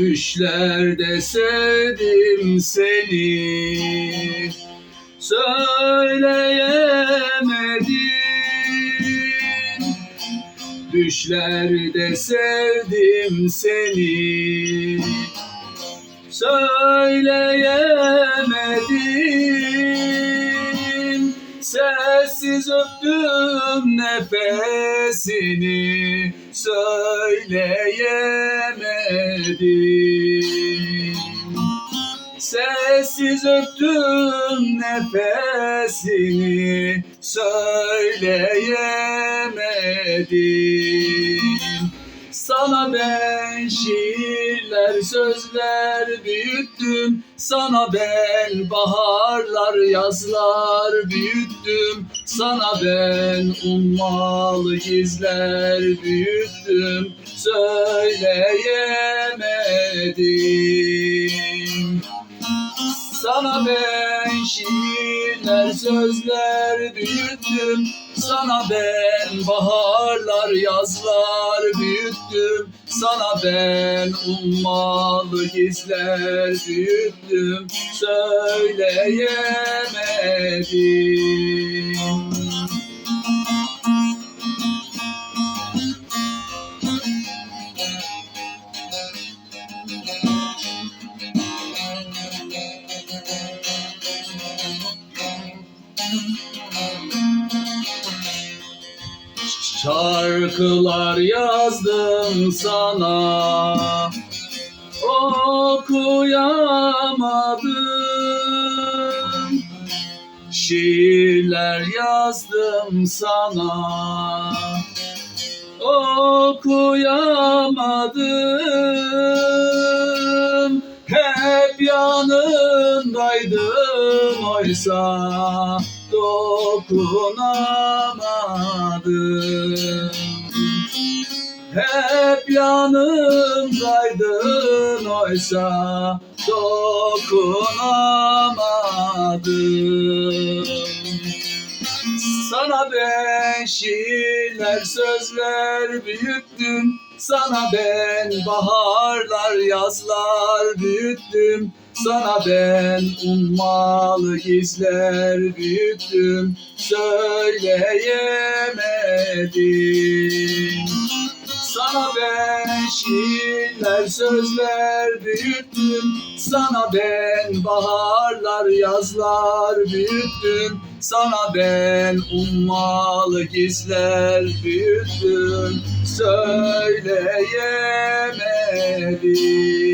Düşlerde sevdim seni. Söyleyemedim. Düşlerde sevdim seni. Söyleyemedim. Sessiz öptüm nefesini. Söyleyemedim Sessiz öptüm nefesini Söyleyemedim. Sana ben şiirler, sözler büyüttüm. Sana ben baharlar, yazlar büyüttüm. Sana ben ummalı gizler büyüttüm. Söyleyemedim sana ben şiirler, sözler büyüttüm. Sana ben baharlar, yazlar büyüttüm. Sana ben ummalı gizler büyüttüm. Söyleyemedim Şarkılar yazdım sana. Okuyamadım. Şiirler yazdım sana. Okuyamadım. Hep yanındaydın oysa dokunamadım Hep yanımdaydın oysa dokunamadım. Sana ben şiirler, sözler büyüttüm Sana ben baharlar, yazlar büyüttüm Sana ben ummalı gizler büyüttüm Söyleyemedim. Sana ben şiirler, sözler büyüttüm Sana ben baharlar, yazlar büyüttüm. Sana ben ummalı gizler büyüttüm Söyleyemedim